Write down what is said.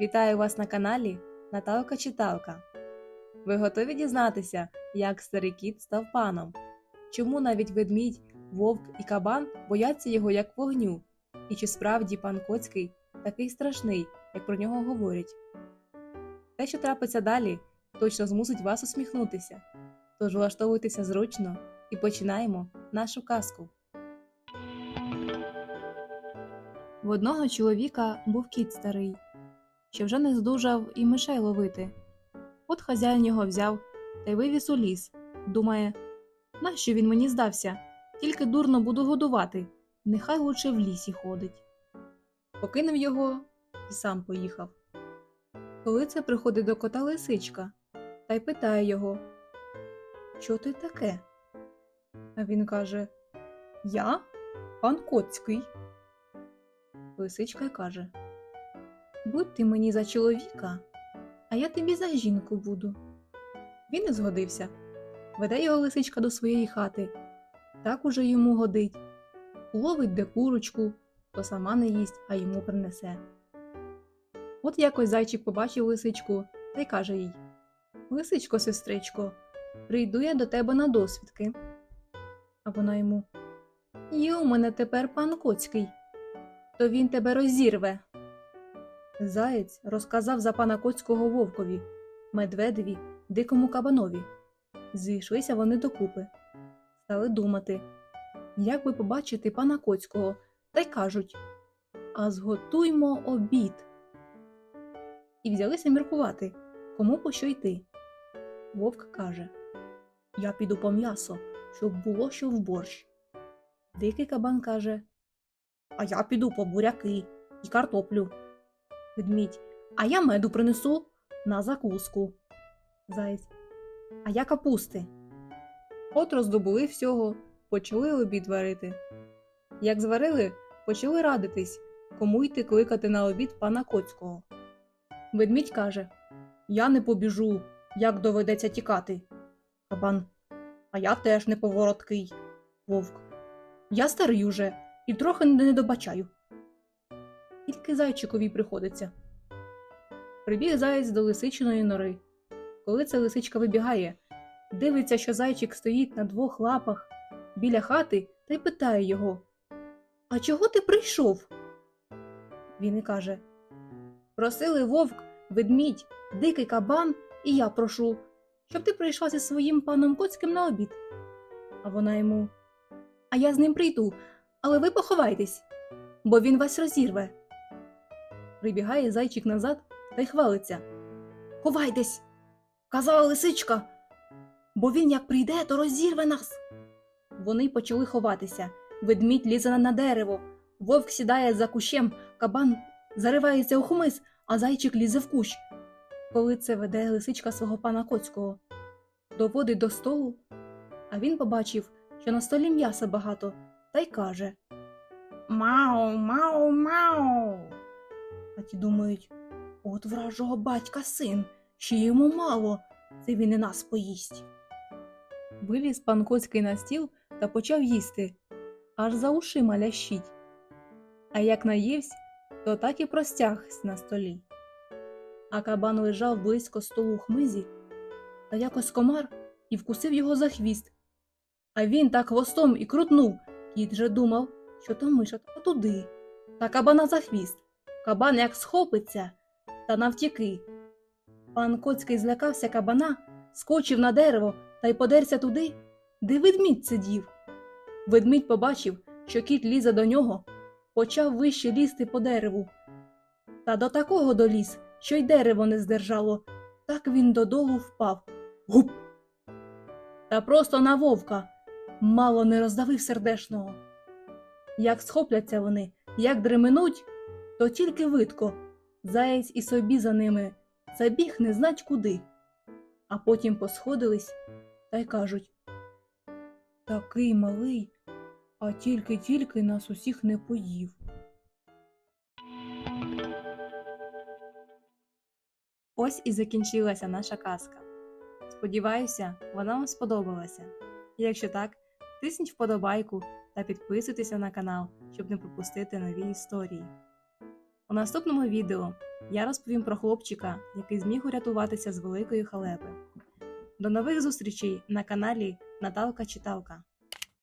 Вітаю вас на каналі Наталка Читалка. Ви готові дізнатися, як старий кіт став паном? Чому навіть ведмідь, вовк і кабан бояться його як вогню? І чи справді пан Коцький такий страшний, як про нього говорять? Те, що трапиться далі, точно змусить вас усміхнутися. Тож влаштовуйтеся зручно і починаємо нашу казку. В одного чоловіка був кіт старий, що вже не здужав і мишей ловити. От хазяїн його взяв та й вивіз у ліс. Думає, нащо він мені здався? Тільки дурно буду годувати, нехай лучше в лісі ходить. Покинув його і сам поїхав. Коли це приходить до кота лисичка та й питає його, Що ти таке? А він каже Я пан Коцький. Лисичка й каже Будь ти мені за чоловіка, а я тобі за жінку буду. Він і згодився. Веде його лисичка до своєї хати. Так уже йому годить. Ловить де курочку, то сама не їсть, а йому принесе. От якось зайчик побачив лисичку та й каже їй Лисичко, сестричко, прийду я до тебе на досвідки. А вона йому Є у мене тепер пан Коцький, то він тебе розірве. Заєць розказав за пана Коцького вовкові, медведеві, дикому кабанові. Зійшлися вони докупи, стали думати, як би побачити пана Коцького, та й кажуть А зготуймо обід. І взялися міркувати, кому по що йти. Вовк каже Я піду по м'ясо, щоб було що в борщ. Дикий кабан каже А я піду по буряки і картоплю. Ведмідь, а я меду принесу на закуску. Заєць. А я капусти. От роздобули всього, почали обід варити. Як зварили, почали радитись, кому йти кликати на обід пана Коцького. Ведмідь каже Я не побіжу, як доведеться тікати. Кабан. А я теж не повороткий. Вовк. Я старий уже і трохи не добачаю. Тільки зайчикові приходиться. Прибіг заєць до лисичиної нори. Коли ця лисичка вибігає, дивиться, що зайчик стоїть на двох лапах біля хати та й питає його А чого ти прийшов? Він і каже Просили вовк, ведмідь, дикий кабан, і я прошу, щоб ти прийшла зі своїм паном Коцьким на обід. А вона йому А я з ним прийду, але ви поховайтесь, бо він вас розірве. Прибігає зайчик назад та й хвалиться. Ховайтесь, казала лисичка, бо він як прийде, то розірве нас. Вони почали ховатися. Ведмідь лізе на дерево, вовк сідає за кущем, кабан заривається у хмиз, а зайчик лізе в кущ. Коли це веде лисичка свого пана Коцького, доводить до столу, а він побачив, що на столі м'яса багато, та й каже Мау, мау, мау. А думають от вражого батька син, ще йому мало, це він і нас поїсть. Виліз пан Коцький на стіл та почав їсти, аж за ушима лящить. А як наївсь, то так і простягся на столі. А кабан лежав близько столу у хмизі, та якось комар і вкусив його за хвіст. А він так хвостом і крутнув, кіт же думав, що то миша та туди, та кабана за хвіст. Кабан як схопиться та навтіки. Пан Коцький злякався кабана, скочив на дерево та й подерся туди, де ведмідь сидів. Ведмідь побачив, що кіт лізе до нього, почав вище лізти по дереву. Та до такого доліз, що й дерево не здержало, так він додолу впав. Гуп! Та просто на вовка мало не роздавив сердешного. Як схопляться вони, як дременуть, то тільки видко, заєць і собі за ними забіг не знать куди. А потім посходились та й кажуть Такий малий, а тільки-тільки нас усіх не поїв. Ось і закінчилася наша казка. Сподіваюся, вона вам сподобалася. Якщо так, тисніть вподобайку та підписуйтеся на канал, щоб не пропустити нові історії. У наступному відео я розповім про хлопчика, який зміг урятуватися з великої халепи. До нових зустрічей на каналі Наталка Читалка.